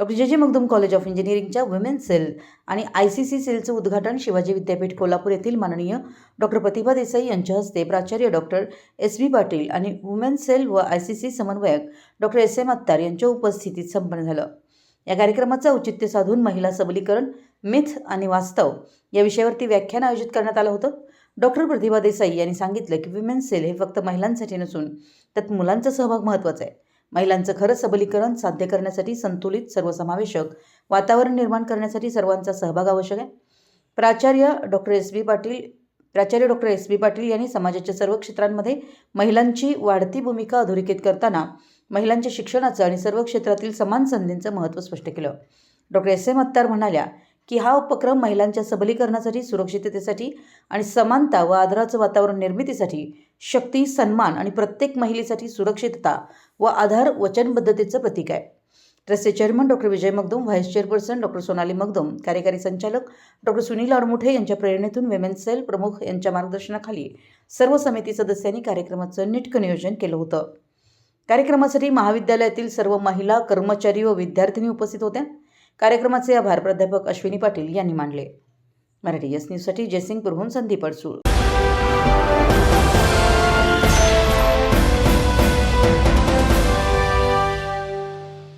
Doctor J J Magdum college of इंजिनिअरिंगच्या women cell आणि I C C सेलचं उद्घाटन शिवाजी विद्यापीठ कोल्हापूर येथील माननीय डॉक्टर प्रतिभा देसाई यांच्या हस्ते प्राचार्य डॉक्टर एस बी पाटील आणि वुमेन सेल व आय सी सी समन्वयक डॉक्टर एस एम अत्तार यांच्या उपस्थितीत संपन्न झालं. या कार्यक्रमाचं औचित्य साधून महिला सबलीकरण मिथ आणि वास्तव या विषयावरती व्याख्यान आयोजित करण्यात आलं होतं. डॉक्टर प्रतिभा देसाई यांनी सांगितलं की विमेन सेल हे फक्त महिलांसाठी नसून त्यात मुलांचा सहभाग महत्त्वाचा आहे. महिलांचं खरं सबलीकरण साध्य करण्यासाठी संतुलित सर्वसमावेशक वातावरण निर्माण करण्यासाठी सर्वांचा सहभाग आवश्यक आहे. प्राचार्य डॉक्टर एस. बी. पाटील प्राचार्य डॉक्टर एस. बी. पाटील यांनी समाजाच्या सर्व क्षेत्रांमध्ये महिलांची वाढती भूमिका अधोरेखित करताना महिलांच्या शिक्षणाचं आणि सर्व क्षेत्रातील समान संधींचं महत्त्व स्पष्ट केलं. Doctor S. एम. अत्तार म्हणाल्या की हा उपक्रम महिलांच्या सबलीकरणासाठी सुरक्षिततेसाठी आणि समानता व आदराचं वातावरण निर्मितीसाठी शक्ती सन्मान आणि प्रत्येक महिलेसाठी सुरक्षितता व आधार वचनबद्धतेचं प्रतीक आहे. ट्रस्टचे chairman doctor Vijay Magdum vice chairperson doctor Sonali Magdum कार्यकारी संचालक डॉक्टर सुनील अडमुठे यांच्या प्रेरणेतून विमेन सेल प्रमुख यांच्या मार्गदर्शनाखाली सर्व समिती सदस्यांनी कार्यक्रमाचं नीटकं नियोजन केलं होतं. कार्यक्रमासाठी महाविद्यालयातील सर्व महिला कर्मचारी व विद्यार्थिनी उपस्थित होत्या. कार्यक्रमाचे आभार. प्राध्यापक अश्विनी पाटील यांनी मानले. मराठी एस न्यूजसाठी जयसिंगपूरहून संदीप अडसूळ.